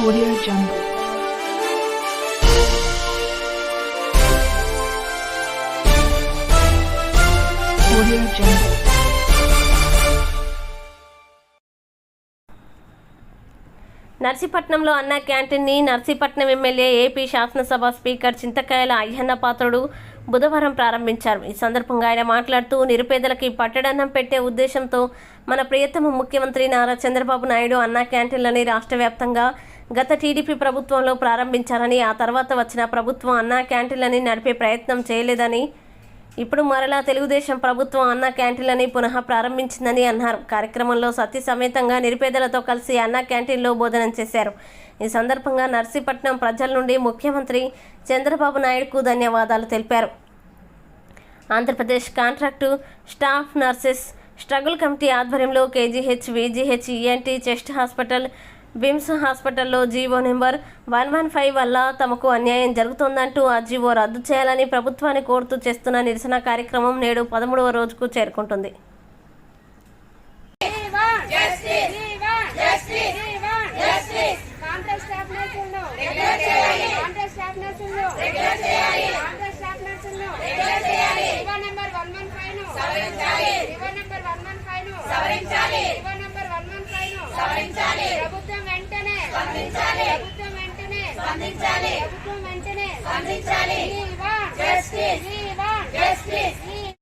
Audio Jungle. Audio Jungle. నర్సీపట్నంలో అన్న క్యాంటీన్ని నర్సీపట్నం ఎమ్మెల్యే ఏపీ శాసనసభ స్పీకర్ చింతకాయల అయ్యన్న పాత్రుడు బుధవారం ప్రారంభించారు ఈ సందర్భంగా ఆయన మాట్లాడుతూ నిరుపేదలకి పట్టడన్నం పెట్టే ఉద్దేశంతో మన ప్రియతమ ముఖ్యమంత్రి నారా చంద్రబాబు నాయుడు అన్న క్యాంటీన్లని రాష్ట్ర వ్యాప్తంగా గత టీడీపీ ప్రభుత్వంలో ప్రారంభించారని ఆ తర్వాత వచ్చిన ప్రభుత్వం అన్నా క్యాంటీన్లని నడిపే ప్రయత్నం చేయలేదని ఇప్పుడు మరలా తెలుగుదేశం ప్రభుత్వం అన్న క్యాంటీన్లని పునః ప్రారంభించిందని అన్నారు. కార్యక్రమంలో సతీ సమేతంగా నిరుపేదలతో కలిసి అన్న క్యాంటీన్లో భోజనం చేశారు. ఈ సందర్భంగా నర్సీపట్నం ప్రజల నుండి ముఖ్యమంత్రి చంద్రబాబు నాయుడుకు ధన్యవాదాలు తెలిపారు. Andhra Pradesh contract staff nurses struggle committee ఆధ్వర్యంలో KGH VGH ENT chest hospital VIMS హాస్పిటల్లో GO number one one five వల్ల తమకు అన్యాయం జరుగుతోందంటూ ఆ జీవో రద్దు చేయాలని ప్రభుత్వాన్ని కోరుతూ చేస్తున్న నిరసన కార్యక్రమం నేడు పదమూడవ రోజుకు చేరుకుంటుంది. స్పందించాలి. ప్రభుత్వం వెంటనే స్పందించాలి. Justice justice